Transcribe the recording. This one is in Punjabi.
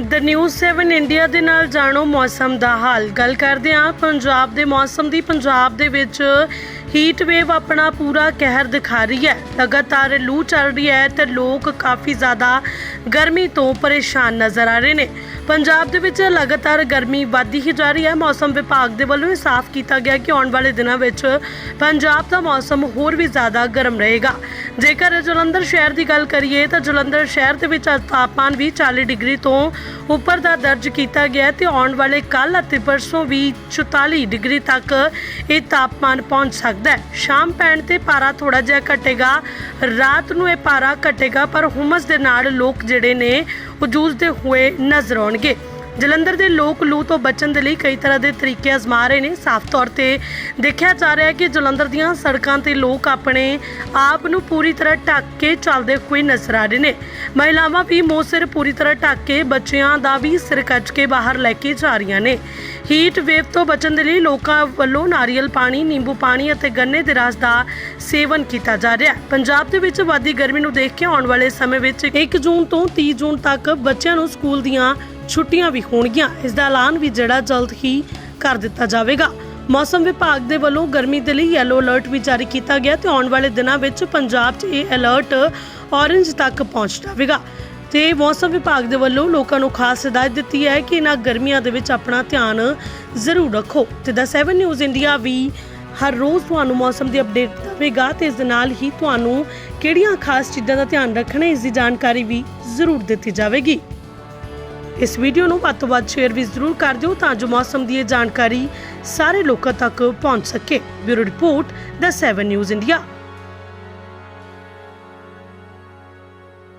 ਦ ਨਿਊਜ਼ 7 ਇੰਡੀਆ ਦੇ ਨਾਲ ਜਾਣੋ ਮੌਸਮ ਦਾ ਹਾਲ। ਗੱਲ ਕਰਦੇ ਹਾਂ ਪੰਜਾਬ ਦੇ ਮੌਸਮ ਦੀ। ਪੰਜਾਬ ਦੇ ਵਿੱਚ ਹੀਟ ਵੇਵ ਆਪਣਾ ਪੂਰਾ ਕਹਿਰ ਦਿਖਾ ਰਹੀ ਹੈ। ਲਗਾਤਾਰ ਲੂ ਚੱਲ ਰਹੀ ਹੈ ਤੇ ਲੋਕ ਕਾਫੀ ਜ਼ਿਆਦਾ ਗਰਮੀ ਤੋਂ ਪਰੇਸ਼ਾਨ ਨਜ਼ਰ ਆ ਰਹੇ ਨੇ। ਪੰਜਾਬ ਦੇ ਵਿੱਚ ਲਗਾਤਾਰ ਗਰਮੀ ਵੱਧਦੀ ਹੀ ਜਾ ਰਹੀ ਹੈ। ਮੌਸਮ ਵਿਭਾਗ ਦੇ ਵੱਲੋਂ ਇਹ ਸਾਫ਼ ਕੀਤਾ ਗਿਆ ਕਿ ਆਉਣ ਵਾਲੇ ਦਿਨਾਂ ਵਿੱਚ ਪੰਜਾਬ ਦਾ ਮੌਸਮ ਹੋਰ ਵੀ ਜ਼ਿਆਦਾ ਗਰਮ ਰਹੇਗਾ। ਜੇਕਰ ਜਲੰਧਰ ਸ਼ਹਿਰ ਦੀ ਗੱਲ ਕਰੀਏ ਤਾਂ ਜਲੰਧਰ ਸ਼ਹਿਰ ਦੇ ਵਿੱਚ ਅੱਜ ਤਾਪਮਾਨ ਵੀ 40 ਡਿਗਰੀ ਤੋਂ ਉੱਪਰ ਦਾ ਦਰਜ ਕੀਤਾ ਗਿਆ ਹੈ ਤੇ ਆਉਣ ਵਾਲੇ ਕੱਲ ਅਤੇ ਪਰਸੋਂ ਵੀ 44 ਡਿਗਰੀ ਤੱਕ ਇਹ ਤਾਪਮਾਨ ਪਹੁੰਚ ਸਕਦਾ ਹੈ। ਸ਼ਾਮ ਪੈਣ ਤੇ ਪਾਰਾ ਥੋੜਾ ਜਿਹਾ ਘਟੇਗਾ। ਰਾਤ ਨੂੰ ਇਹ ਪਾਰਾ ਘਟੇਗਾ, ਪਰ ਹੁਮਸ ਦੇ ਨਾਲ ਲੋਕ ਜਿਹੜੇ ਨੇ ਉਹ ਜੂਝਦੇ ਹੋਏ ਨਜ਼ਰ ਆਉਣਗੇ। ਜਲੰਧਰ ਦੇ ਲੋਕ ਲੂ ਤੋਂ ਬਚਣ ਦੇ ਲਈ ਕਈ ਤਰ੍ਹਾਂ ਦੇ ਤਰੀਕੇ ਅਜ਼ਮਾ ਰਹੇ ਨੇ। ਸਾਫ਼ ਤੌਰ ਤੇ ਦੇਖਿਆ ਜਾ ਰਿਹਾ ਹੈ ਕਿ ਜਲੰਧਰ ਦੀਆਂ ਸੜਕਾਂ ਤੇ ਲੋਕ ਆਪਣੇ ਆਪ ਨੂੰ ਪੂਰੀ ਤਰ੍ਹਾਂ ਢੱਕ ਕੇ ਚੱਲਦੇ ਹੋਏ ਨਜ਼ਰ ਆ ਰਹੇ ਨੇ। ਮਹਿਲਾਵਾਂ ਵੀ ਮੂੰਹ ਸਿਰ ਪੂਰੀ ਤਰ੍ਹਾਂ ਢੱਕ ਕੇ ਬੱਚਿਆਂ ਦਾ ਵੀ ਸਿਰ ਕੱਜ ਕੇ ਬਾਹਰ ਲੈ ਕੇ ਜਾ ਰਹੀਆਂ ਨੇ। ਹੀਟ ਵੇਵ ਤੋਂ ਬਚਣ ਦੇ ਲਈ ਲੋਕਾਂ ਵੱਲੋਂ ਨਾਰੀਅਲ ਪਾਣੀ, ਨਿੰਬੂ ਪਾਣੀ ਅਤੇ ਗੰਨੇ ਦੇ ਰਸ ਦਾ ਸੇਵਨ ਕੀਤਾ ਜਾ ਰਿਹਾ ਹੈ। ਪੰਜਾਬ ਦੇ ਵਿੱਚ ਵੱਧਦੀ ਗਰਮੀ ਨੂੰ ਦੇਖ ਕੇ ਆਉਣ ਵਾਲੇ ਸਮੇਂ ਵਿੱਚ 1 ਜੂਨ ਤੋਂ 30 ਜੂਨ ਤੱਕ ਬੱਚਿਆਂ ਨੂੰ ਸਕੂਲ ਦੀਆਂ ਛੁੱਟੀਆਂ ਵੀ ਹੋਣਗੀਆਂ। ਇਸ ਦਾ ਐਲਾਨ ਵੀ ਜਿਹੜਾ ਜਲਦ ਹੀ ਕਰ ਦਿੱਤਾ ਜਾਵੇਗਾ। ਮੌਸਮ ਵਿਭਾਗ ਦੇ ਵੱਲੋਂ ਗਰਮੀ ਦੇ ਲਈ ਯੈਲੋ ਅਲਰਟ ਵੀ ਜਾਰੀ ਕੀਤਾ ਗਿਆ ਤੇ ਆਉਣ ਵਾਲੇ ਦਿਨਾਂ ਵਿੱਚ ਪੰਜਾਬ 'ਚ ਇਹ ਅਲਰਟ ਔਰੇਂਜ ਤੱਕ ਪਹੁੰਚ ਜਾਵੇਗਾ। ਤੇ ਮੌਸਮ ਵਿਭਾਗ ਦੇ ਵੱਲੋਂ ਲੋਕਾਂ ਨੂੰ ਖਾਸ ਹਦਾਇਤ ਦਿੱਤੀ ਹੈ ਕਿ ਇਹਨਾਂ ਗਰਮੀਆਂ ਦੇ ਵਿੱਚ ਆਪਣਾ ਧਿਆਨ ਜ਼ਰੂਰ ਰੱਖੋ। ਤੇ ਦਾ 7 ਨਿਊਜ਼ ਇੰਡੀਆ ਵੀ ਹਰ ਰੋਜ਼ ਤੁਹਾਨੂੰ ਮੌਸਮ ਦੀ ਅਪਡੇਟ ਦੇਵੇਗਾ ਤੇ ਇਸ ਦੇ ਨਾਲ ਹੀ ਤੁਹਾਨੂੰ ਕਿਹੜੀਆਂ ਖਾਸ ਚੀਜ਼ਾਂ ਦਾ ਧਿਆਨ ਰੱਖਣਾ ਇਸ ਦੀ ਜਾਣਕਾਰੀ ਵੀ ਜ਼ਰੂਰ ਦਿੱਤੀ ਜਾਵੇਗੀ। ਇਸ ਵੀਡੀਓ ਨੂੰ ਵੱਧ ਤੋਂ ਵੱਧ ਸ਼ੇਅਰ ਵੀ ਜ਼ਰੂਰ ਕਰ ਦਿਓ ਤਾਂ ਜੋ ਮੌਸਮ ਦੀ ਇਹ ਜਾਣਕਾਰੀ ਸਾਰੇ ਲੋਕਾਂ ਤੱਕ ਪਹੁੰਚ ਸਕੇ। Bureau report, the 7 news India.